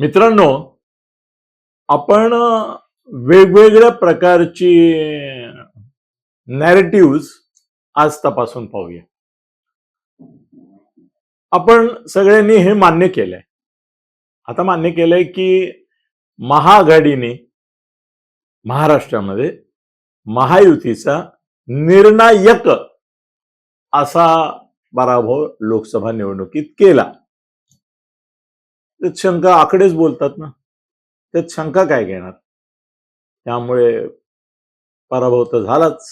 मित्रांनो आपण वेगवेगळ्या प्रकारची नॅरेटिव्ह आज तपासून पाहूया. आपण सगळ्यांनी हे मान्य केलंय. आता मान्य केलंय की महाआघाडीने महाराष्ट्रामध्ये महायुतीचा निर्णायक असा पराभव लोकसभा निवडणुकीत केला. त्यात शंका आकडेच बोलतात ना. त्यात शंका काय घेणार? त्यामुळे पराभव तर झालाच.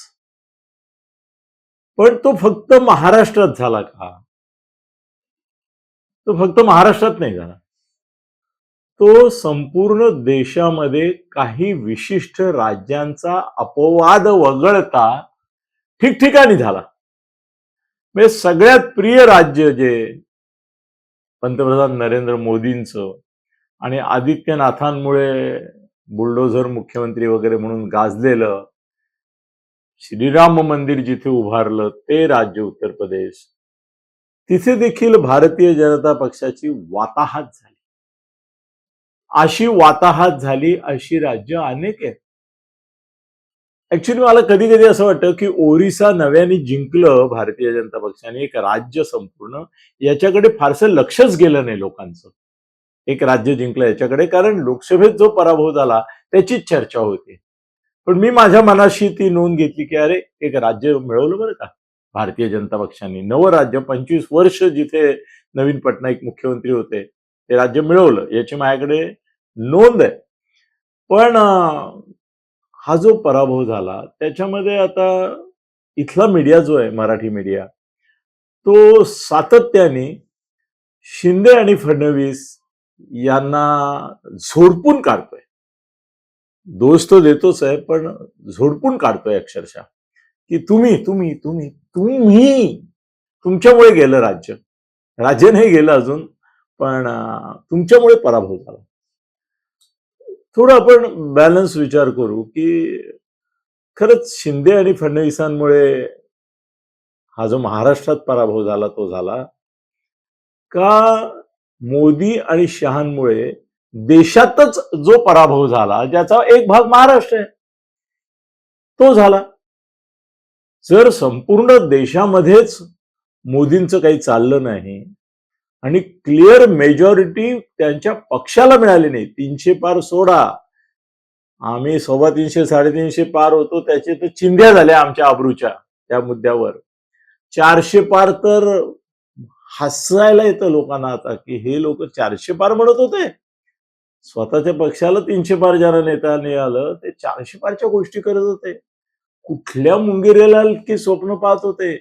पण तो फक्त महाराष्ट्रात झाला का? तो फक्त महाराष्ट्रात नाही झाला. तो संपूर्ण देशामध्ये काही विशिष्ट राज्यांचा अपवाद वगळता ठिकठिकाणी झाला. म्हणजे सगळ्यात प्रिय राज्य जे पंतप्रधान नरेंद्र मोदींचं आणि आदित्यनाथांमुळे बुलडोझर मुख्यमंत्री वगैरे म्हणून गाजलेलं श्रीराम मंदिर जिथे उभारलं ते राज्य उत्तर प्रदेश तिथे देखील भारतीय जनता पक्षाची वाताहात झाली. अशी वाताहात झाली अशी राज्य अनेक आहेत. ऍक्च्युली मला कधी कधी असं वाटतं की ओरिसा नव्याने जिंकलं भारतीय जनता पक्षाने एक राज्य संपूर्ण याच्याकडे फारसं लक्षच गेलं नाही लोकांचं. एक राज्य जिंकलं याच्याकडे कारण लोकसभेत जो पराभव झाला त्याचीच चर्चा होते. पण मी माझ्या मनाशी ती नोंद घेतली की अरे एक राज्य मिळवलं बरं का? भारतीय जनता पक्षाने. नवं राज्य पंचवीस वर्ष जिथे नवीन पटनाईक मुख्यमंत्री होते ते राज्य मिळवलं. याची माझ्याकडे नोंद आहे. पण हा जो पराभव झाला त्याच्यामध्ये आता इथला मीडिया जो आहे मराठी मीडिया तो सातत्याने शिंदे आणि फडणवीस यांना झोडपून काढतोय. दोष तो देतोच आहे पण झोडपून काढतोय अक्षरशः. की तुम्ही तुम्ही तुम्ही तुम्ही तुमच्यामुळे गेलं राज्य. राज्य नाही गेलं अजून पण तुमच्यामुळे पराभव झाला. थोडं आपण बॅलन्स विचार करू की खरंच शिंदे आणि फडणवीसांमुळे हा जो महाराष्ट्रात पराभव झाला तो झाला. का मोदी आणि शहांमुळे देशातच जो पराभव झाला ज्याचा एक भाग महाराष्ट्र आहे तो झाला. जर संपूर्ण देशामध्येच मोदींचं काही चाललं नाही आणि क्लिअर मेजॉरिटी त्यांच्या पक्षाला मिळाली नाही. तीनशे पार सोडा. आम्ही सव्वा तीनशे साडेतीनशे पार होतो. त्याचे तर चिंध्या झाल्या आमच्या आबरूच्या त्या मुद्द्यावर. चारशे पार तर हसायला येतं लोकांना आता की हे लोक चारशे पार म्हणत होते. स्वतःच्या पक्षाला तीनशे पार ज्याला नेता नाही आलं ते चारशे पारच्या गोष्टी करत होते. कुठल्या मुंगिरेला की स्वप्न पाहत होते?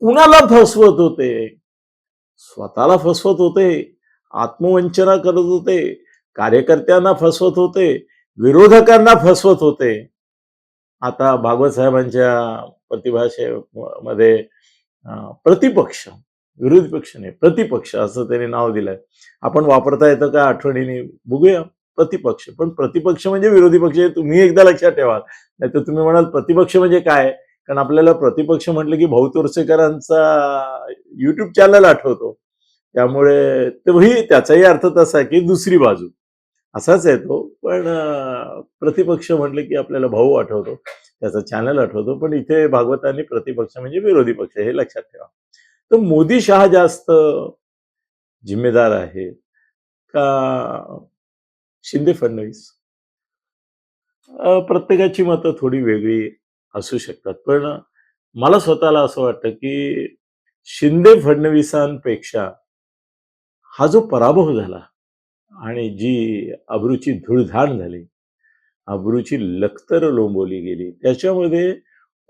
कुणाला फसवत होते? स्वतःला फसवत होते आत्मवंचना करत होते कार्यकर्त्यांना फसवत होते विरोधकांना फसवत होते. आता भागवत साहेबांच्या प्रतिभाषेमध्ये प्रतिपक्ष विरोधी पक्ष नाही प्रतिपक्ष असं त्यांनी नाव दिलंय. आपण वापरता येतं का आठवणीने? बघूया प्रतिपक्ष. पण प्रतिपक्ष म्हणजे विरोधी पक्ष हे तुम्ही एकदा लक्षात ठेवा नाही तर तुम्ही म्हणाल प्रतिपक्ष म्हणजे काय? कारण आपल्याला प्रतिपक्ष म्हटलं की भाऊ तोरसेकरांचा युट्यूब चॅनल आठवतो. त्यामुळे तोही त्याचाही अर्थ तसा आहे की दुसरी बाजू. असाच आहे तो पण प्रतिपक्ष म्हटलं की आपल्याला भाऊ आठवतो त्याचा चॅनल आठवतो पण इथे भागवतांनी प्रतिपक्ष म्हणजे विरोधी पक्ष हे लक्षात ठेवा. तर मोदी शहा जास्त जिम्मेदार आहे का? शिंदे फडणवीस? प्रत्येकाची मतं थोडी वेगळी. असू शकतात. पण मला स्वतःला असं वाटतं की शिंदे फडणवीसांपेक्षा हा जो पराभव झाला आणि जी अब्रूची धूळधाण झाली अब्रूची लखतर लोंबवली गेली त्याच्यामध्ये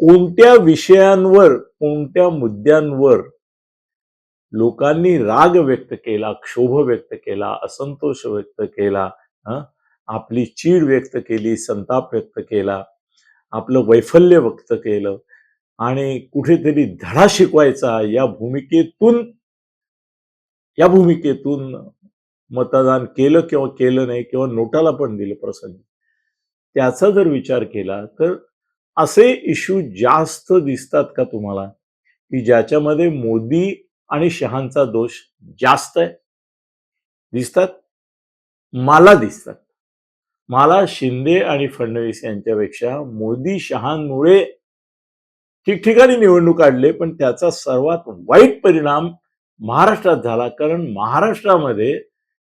कोणत्या विषयांवर कोणत्या मुद्द्यांवर लोकांनी राग व्यक्त केला क्षोभ व्यक्त केला असंतोष व्यक्त केला आपली चीड व्यक्त केली संताप व्यक्त केला आपलं वैफल्य व्यक्त केलं आणि कुठेतरी धडा शिकवायचा या भूमिकेतून या भूमिकेतून मतदान केलं किंवा केलं नाही किंवा नोटाला पण दिलं प्रसंगी. त्याचा जर विचार केला तर असे इश्यू जास्त दिसतात का तुम्हाला? की ज्याच्यामध्ये मोदी आणि शहांचा दोष जास्त आहे? दिसतात? मला दिसतात. मला शिंदे आणि फडणवीस यांच्यापेक्षा मोदी शहांमुळे ठिकठिकाणी निवडणूक काढले पण त्याचा सर्वात वाईट परिणाम महाराष्ट्रात झाला कारण महाराष्ट्रामध्ये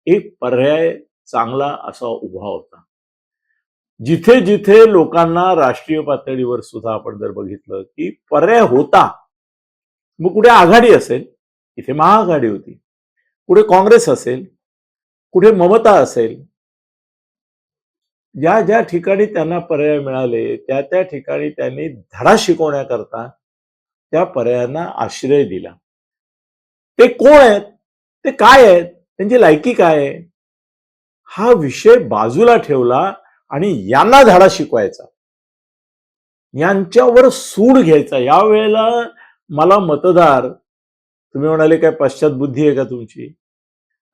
एक पर्याय चांगला असा उभा होता. जिथे जिथे लोकांना राष्ट्रीय पातळीवर सुद्धा आपण जर बघितलं की पर्याय होता मग कुठे आघाडी असेल इथे महाआघाडी होती. कुठे काँग्रेस असेल कुठे ममता असेल ज्या ज्या ठिकाणी त्यांना पर्याय मिळाले त्या त्या ठिकाणी त्यांनी धडा शिकवण्याकरता त्या पर्यायांना आश्रय दिला. ते कोण आहेत? ते काय आहेत? त्यांची लायकी काय आहे? हा विषय बाजूला ठेवला आणि यांना धडा शिकवायचा. यांच्यावर सूड घ्यायचा. यावेळेला मला मतदार तुम्ही म्हणाले काय पश्चात बुद्धी आहे का तुमची?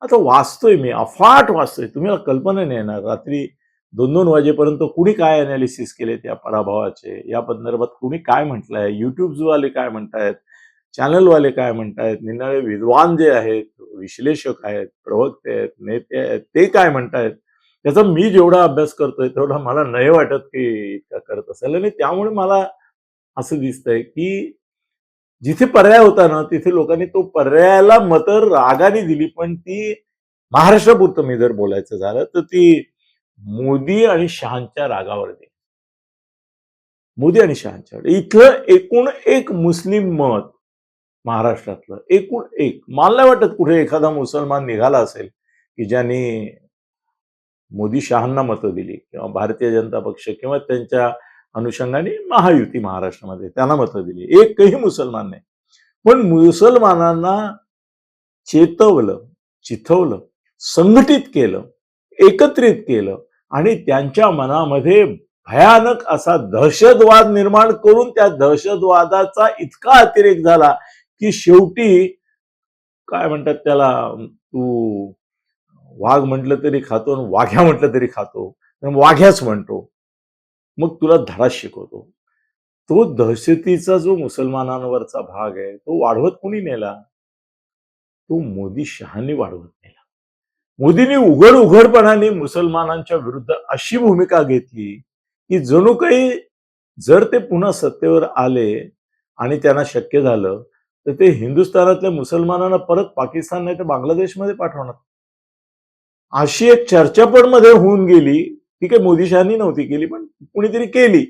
आता वाचतोय मी अफाट वाचतोय. तुम्हाला कल्पना नाही येणार. रात्री दोन दोन वाजेपर्यंत कुणी काय अनालिसिस केले त्या पराभवाचे? या संदर्भात कुणी काय म्हटलंय? युट्यूबवाले काय म्हणतायत? चॅनलवाले काय म्हणतायत? निनाळे विद्वान जे आहेत विश्लेषक आहेत प्रवक्ते आहेत नेते आहेत ते काय म्हणतायत? त्याचा मी जेवढा अभ्यास करतोय तेवढा मला नाही वाटत की इतका करत असेल. आणि त्यामुळे मला असं दिसतंय की जिथे पर्याय होता ना तिथे लोकांनी तो पर्यायाला मतं रागाने दिली. पण ती महाराष्ट्रापुरतं मी जर बोलायचं झालं तर ती मोदी आणि शहांच्या रागावरती. मोदी आणि शहांच्या. इथलं एकूण एक मुस्लिम मत महाराष्ट्रातलं एकूण एक. मला नाही वाटत कुठे एखादा मुसलमान निघाला असेल की ज्यांनी मोदी शहांना मतं दिली किंवा भारतीय जनता पक्ष किंवा त्यांच्या अनुषंगाने महायुती महाराष्ट्रामध्ये त्यांना मतं दिली. एकही मुसलमान नाही. पण मुसलमानांना चेतवलं चिथवलं संघटित केलं एकत्रित केलं आणि त्यांच्या मनामध्ये भयानक असा दहशतवाद निर्माण करून त्या दहशतवादाचा इतका अतिरेक झाला की शेवटी काय म्हणतात त्याला तू वाघ म्हटलं तरी खातो आणि वाघ्या म्हटलं तरी खातो वाघ्याच म्हणतो. मग तुला धडा शिकवतो. तो दहशतीचा जो मुसलमानांवरचा भाग आहे तो वाढवत कुणी नेला? तो मोदी शहानी वाढवत मोदींनी उघड उघडपणाने मुसलमानांच्या विरुद्ध अशी भूमिका घेतली की जणू काही जर ते पुन्हा सत्तेवर आले आणि त्यांना शक्य झालं तर ते हिंदुस्थानातल्या मुसलमानांना परत पाकिस्तान नाही तर बांगलादेशमध्ये पाठवणार. अशी एक चर्चा पण मध्ये होऊन गेली. ती काही मोदी नव्हती केली पण कुणीतरी केली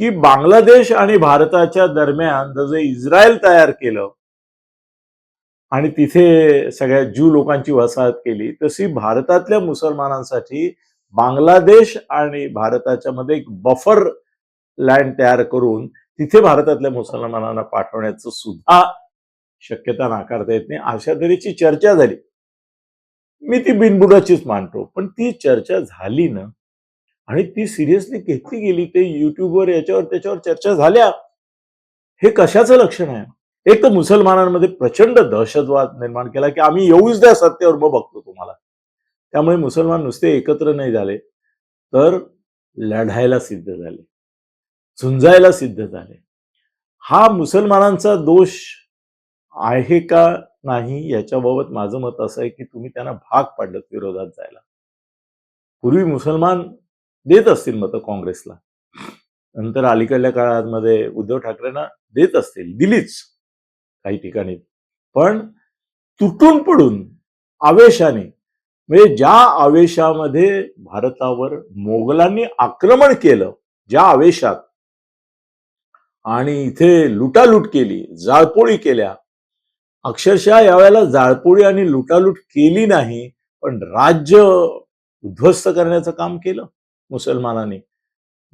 की बांगलादेश आणि भारताच्या दरम्यान जसं इस्रायल तयार केलं आणि तिथे सगळ्या ज्यू लोकांची वसाहत केली तशी भारतातल्या मुसलमानांसाठी बांगलादेश आणि भारताच्या मध्ये एक बफर लँड तयार करून तिथे भारतातल्या मुसलमानांना पाठवण्याचं सुद्धा शक्यता नाकारता येत नाही. अशा तऱ्हेची चर्चा झाली. मी ती बिनबुडाचीच मानतो पण ती चर्चा झाली ना आणि ती सिरियसली घेतली गेली ते युट्यूबवर याच्यावर त्याच्यावर चर्चा झाल्या हे कशाचं लक्षण आहे? एक तर मुसलमानांमध्ये प्रचंड दहशतवाद निर्माण केला की आम्ही येऊच द्या सत्तेवर मग बघतो तुम्हाला. त्यामुळे मुसलमान नुसते एकत्र नाही झाले तर लढायला सिद्ध झाले झुंजायला सिद्ध झाले. हा मुसलमानांचा दोष आहे का नाही याच्याबाबत माझं मत असं आहे की तुम्ही त्यांना भाग पाडलं विरोधात जायला. पूर्वी मुसलमान देत असतील मतं काँग्रेसला. नंतर अलीकडल्या काळामध्ये उद्धव ठाकरेंना देत असतील दिलीच. काही ठिकाणी. पण तुटून पडून आवेशाने म्हणजे ज्या आवेशामध्ये भारतावर मोगलांनी आक्रमण केलं ज्या आवेशात आणि इथे लुटालूट केली जाळपोळी केल्या अक्षरशः यावेळेला जाळपोळी आणि लुटालूट केली नाही पण राज्य उद्ध्वस्त करण्याचं काम केलं मुसलमानांनी.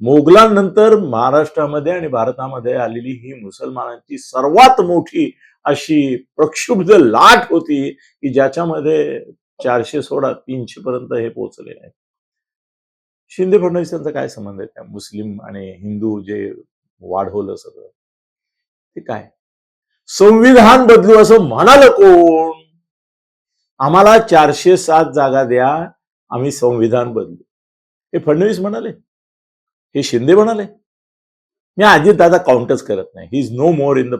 मोगलांनंतर महाराष्ट्रामध्ये आणि भारतामध्ये आलेली ही मुसलमानांची सर्वात मोठी अशी प्रक्षुब्ध लाट होती की ज्याच्यामध्ये चारशे सोळा तीनशे पर्यंत हे पोहोचले आहे शिंदे फडणवीस यांचा काय संबंध आहे? त्या मुस्लिम आणि हिंदू जे वाढवलं सगळं ते काय? संविधान बदलू असं म्हणालं कोण? आम्हाला चारशे सात जागा द्या आम्ही संविधान बदलू. हे फडणवीस म्हणाले. हे शिंदे म्हणाले. मी अजित दादा काउंटच करत नाही. He is no more in the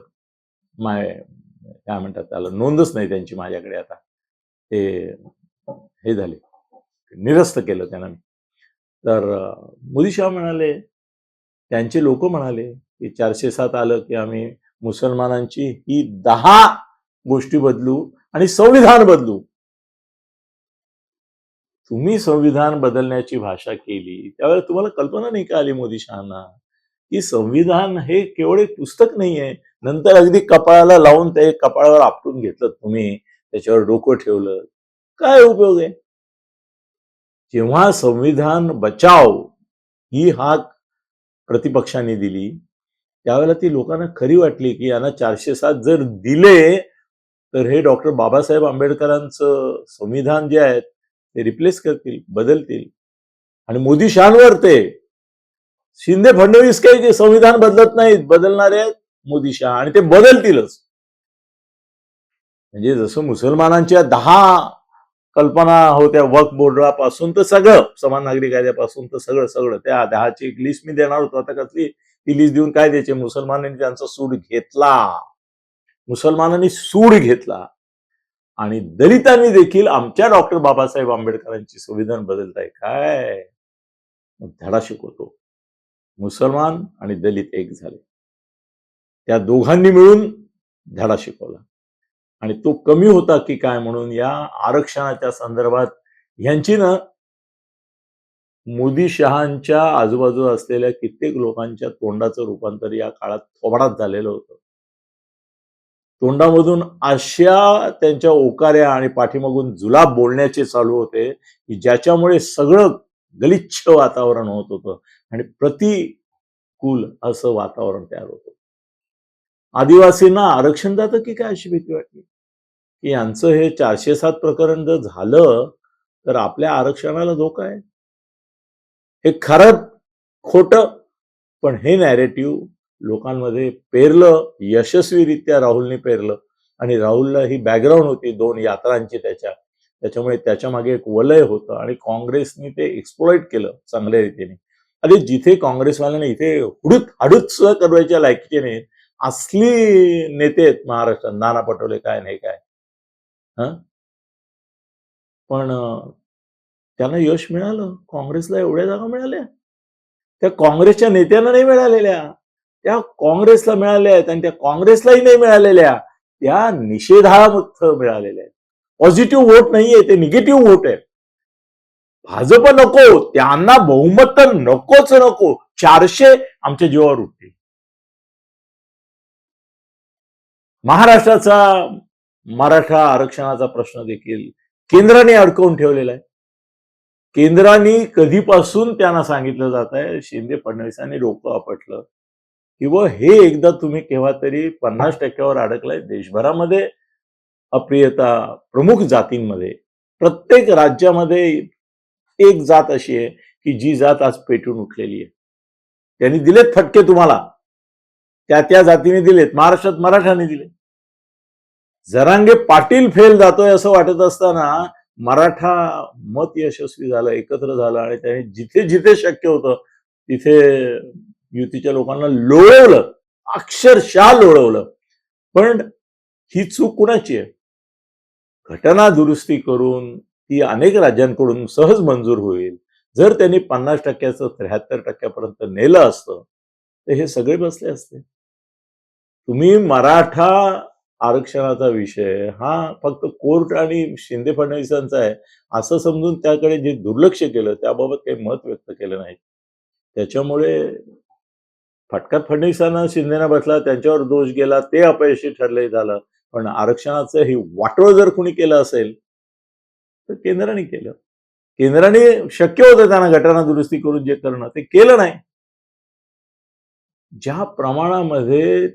my काय म्हणतात त्याला नोंदच नाही त्यांची माझ्याकडे आता. ते हे झाले. निरस्त केलं त्यांना तर मोदी शाह म्हणाले त्यांचे लोक म्हणाले की चारशे सात आलं की आम्ही मुसलमानांची ही दहा गोष्टी बदलू आणि संविधान बदलू. तुम्ही संविधान बदलण्याची भाषा केली त्यावेळेला तुम्हाला कल्पना नाही का आली मोदी शहाना की संविधान हे केवळ एक पुस्तक नाहीये. नंतर अगदी कपाळाला लावून ते कपाळावर आपटून घेतलं तुम्ही त्याच्यावर डोकं ठेवलं. काय उपयोग आहे? जेव्हा संविधान बचाव ही हाक प्रतिपक्षाने दिली त्यावेळेला ती लोकांना खरी वाटली की यांना चारशे सात जर दिले तर हे डॉक्टर बाबासाहेब आंबेडकरांचं संविधान जे आहे ते रिप्लेस करतील बदलतील. आणि मोदी शानवर ते. शिंदे फडणवीस काही संविधान बदलत नाहीत बदलणारे आहेत मोदी शहा. आणि ते बदलतीलच. म्हणजे जसं मुसलमानांच्या दहा कल्पना होत्या वक बोर्डापासून तर सगळं समान नागरी कायद्यापासून तर सगळं सगळं. त्या दहाची एक लिस्ट मी देणार होतो. आता कसली? ती लिस्ट देऊन काय द्यायचे? मुसलमानांनी त्यांचा सूड घेतला. मुसलमानांनी सूड घेतला. आणि दलितांनी देखील आमच्या डॉक्टर बाबासाहेब आंबेडकरांची संविधान बदलताय काय? धडा शिकवतो. मुसलमान आणि दलित एक झाले. त्या दोघांनी मिळून धडा शिकवला. आणि तो कमी होता की काय म्हणून? या आरक्षणाच्या संदर्भात ह्यांची ना मोदी शहांच्या आजूबाजूला असलेल्या कित्येक लोकांच्या तोंडाचं रूपांतर या काळात थोबाडात झालेलं होतं. तोंडामधून अशा त्यांच्या ओकाऱ्या आणि पाठीमागून जुलाब बोलण्याचे चालू होते की ज्याच्यामुळे सगळं गलिच्छ वातावरण होत होतं आणि प्रतिकूल असं वातावरण तयार होत होतं. आदिवासींना आरक्षण जातं की काय अशी भीती वाटली? की यांचं हे चारशे सात प्रकरण जर झालं तर आपल्या आरक्षणाला धोका आहे. हे खरं खोट पण हे नॅरेटिव्ह लोकांमध्ये पेरलं यशस्वीरित्या राहुलने पेरलं. आणि राहुलला ही बॅकग्राऊंड होती दोन यात्रांची त्याच्या. त्याच्यामुळे त्याच्यामागे एक वलय होतं आणि काँग्रेसने ते एक्सप्लॉइट केलं चांगल्या रीतीने. आणि जिथे काँग्रेसवाल्यांना इथे हुडूत हाडूत सुद्धा करवायच्या लायकीचे असली नेते आहेत महाराष्ट्रात. नाना पटोले काय नाही काय. हं? पण त्यांना यश मिळालं. काँग्रेसला एवढ्या जागा मिळाल्या. त्या काँग्रेसच्या नेत्यांना नाही मिळालेल्या. त्या काँग्रेसला मिळाल्या आहेत आणि त्या काँग्रेसलाही नाही मिळालेल्या त्या निषेधामुक्त मिळालेल्या आहेत. पॉझिटिव्ह वोट नाहीये ते निगेटिव्ह वोट आहे भाजप नको त्यांना बहुमत तर नकोच नको. चारशे आमच्या जीवावर उठतील. महाराष्ट्राचा मराठा आरक्षणाचा प्रश्न देखील केंद्राने अडकवून ठेवलेला आहे. केंद्राने कधीपासून त्यांना सांगितलं जात आहे शिंदे फडणवीसांनी डोकं आपटलं. किंवा हे एकदा तुम्ही केव्हा तरी पन्नास टक्क्यावर अडकलाय देशभरामध्ये अप्रियता प्रमुख जातींमध्ये प्रत्येक राज्यामध्ये एक जात अशी आहे की जी जात आज पेटून उठलेली आहे. त्यांनी दिलेत फटके तुम्हाला. त्या त्या जातीने दिलेत. महाराष्ट्रात मराठाने दिले जरांगे पाटील फेल जातोय असं वाटत असताना मराठा मत यशस्वी झालं एकत्र झालं आणि त्याने जिथे जिथे शक्य होतं तिथे युतीच्या लोकांना लोळवलं. अक्षरशः लोळवलं. पण ही चूक कुणाची आहे? घटना दुरुस्ती करून ती अनेक राज्यांकडून सहज मंजूर होईल. जर त्यांनी पन्नास टक्क्याचं त्र्याहत्तर टक्क्यापर्यंत नेलं असतं तर हे सगळे बसले असते. तुम्ही मराठा आरक्षणाचा विषय हा फक्त कोर्ट आणि शिंदे फडणवीसांचा आहे. असं समजून त्याकडे जे दुर्लक्ष केलं त्याबाबत काही मत व्यक्त केलं नाही. त्याच्यामुळे फटका फडणवीसांना शिंदेना बसला त्यांच्यावर दोष गेला ते अपयशी ठरले झालं. पण आरक्षणाचं हे वाटोळ जर कुणी केलं असेल तर केंद्राने केलं. केंद्राने शक्य होतं त्यांना घटना दुरुस्ती करून जे करणं ते केलं नाही. ज्या प्रमाणामध्ये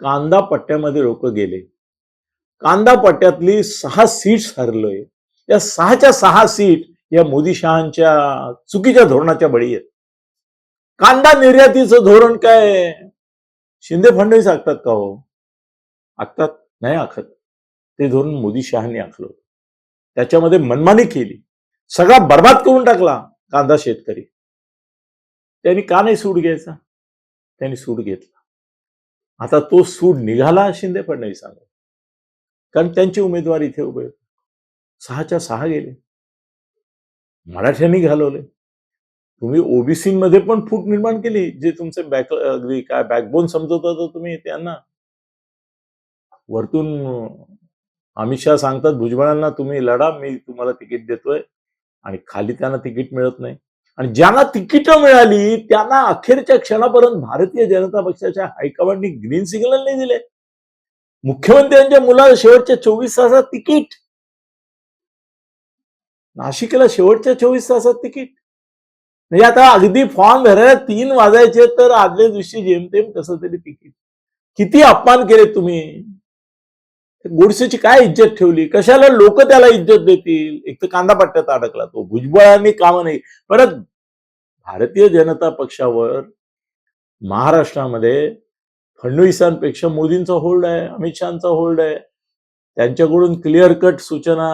कांदा पट्ट्यामध्ये लोक गेले कांदा पट्ट्यातली सहा सीट्स हरलोय या सहाच्या सहा सीट या मोदी शहांच्या चुकीच्या धोरणाच्या बळी आहेत. कांदा निर्यातीचं धोरण काय? शिंदे फडणवीस आखतात का हो? आखतात? नाही आखत. ते धोरण मोदी शहांनी आखलं होतं. त्याच्यामध्ये मनमानी केली. सगळा बर्बाद करून टाकला कांदा शेतकरी. त्यांनी का नाही सूड घ्यायचा? त्यांनी सूड घेतला. आता तो सूड निघाला शिंदे फडणवीस सांग कारण त्यांचे उमेदवार इथे उभे सहाच्या सहा गेले. मराठ्यांनी घालवले. तुम्ही ओबीसीमध्ये पण फूट निर्माण केली जे तुमचे बॅक अगदी काय बॅकबोन समजत होता तुम्ही त्यांना? वरतून अमित शहा सांगतात भुजबळांना तुम्ही लढा मी तुम्हाला तिकीट देतोय. आणि खाली त्यांना तिकीट मिळत नाही. आणि ज्यांना तिकीटं मिळाली त्यांना अखेरच्या क्षणापर्यंत भारतीय जनता पक्षाच्या हायकमांडनी ग्रीन सिग्नल नाही दिले. मुख्यमंत्र्यांच्या मुलाला शेवटच्या चोवीस तासात तिकीट. नाशिकला शेवटच्या चोवीस तासात तिकीट. म्हणजे आता अगदी फॉर्म भरायला तीन वाजायचे तर आदल्या दिवशी जेमतेम कसं तरी तिकीट. किती अपमान केले तुम्ही? गोडसेची काय इज्जत ठेवली? कशाला लोक त्याला इज्जत देतील? एक तर कांदा पट्ट्यात अडकला तो. भुजबळांनी कामं नाही. परत भारतीय जनता पक्षावर महाराष्ट्रामध्ये फडणवीसांपेक्षा मोदींचा होल्ड आहे अमित शहाचा होल्ड आहे. त्यांच्याकडून क्लिअर कट सूचना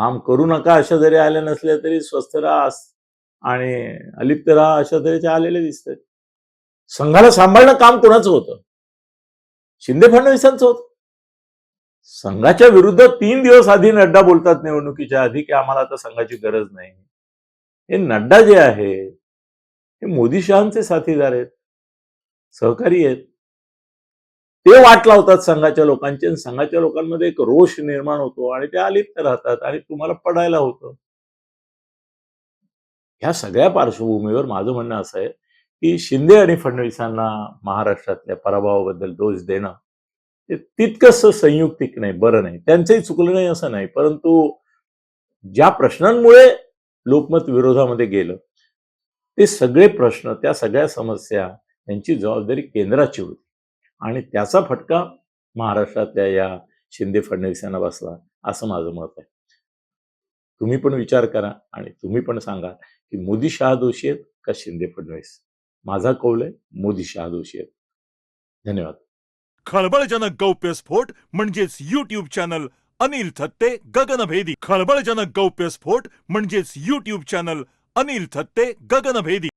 काम करू नका अशा जरी आल्या नसल्या तरी स्वस्थ राहा आणि अलिप्त राहा अशा तऱ्हेच्या आलेले दिसतात. संघाला सांभाळणं काम कोणाचं होतं? शिंदे फडणवीसांचं होतं. संघाच्या विरुद्ध तीन दिवस आधी नड्डा बोलतात निवडणुकीच्या आधी की आम्हाला आता संघाची गरज नाही. हे नड्डा जे आहे हे मोदी शहांचे साथीदार आहेत. सहकारी आहेत. ते वाट लावतात संघाच्या लोकांचे आणि संघाच्या लोकांमध्ये एक रोष निर्माण होतो आणि ते अलिप्त राहतात आणि तुम्हाला पडायला होतं. ह्या सगळ्या पार्श्वभूमीवर माझं म्हणणं असं आहे की शिंदे आणि फडणवीसांना महाराष्ट्रातल्या पराभवाबद्दल दोष देणं ते तितकंच संयुक्तिक नाही बरं नाही. त्यांचंही चुकलं नाही असं नाही परंतु ज्या प्रश्नांमुळे लोकमत विरोधामध्ये गेलं ते सगळे प्रश्न त्या सगळ्या समस्या यांची जबाबदारी केंद्राची होती. आणि त्याचा फटका महाराष्ट्रातल्या या शिंदे फडणवीसांना बसला असं माझं मत आहे. तुम्ही पण विचार करा आणि तुम्ही पण सांगा की मोदी शहा दोषी आहेत का शिंदे फडणवीस? माझा कौल आहे मोदी शहा दोषी आहेत. धन्यवाद. खळबळजनक गौप्यस्फोट म्हणजेच युट्यूब चॅनल अनिल थत्ते गगनभेदी. खळबळजनक गौप्यस्फोट म्हणजेच युट्यूब चॅनल अनिल थत्ते गगनभेदी.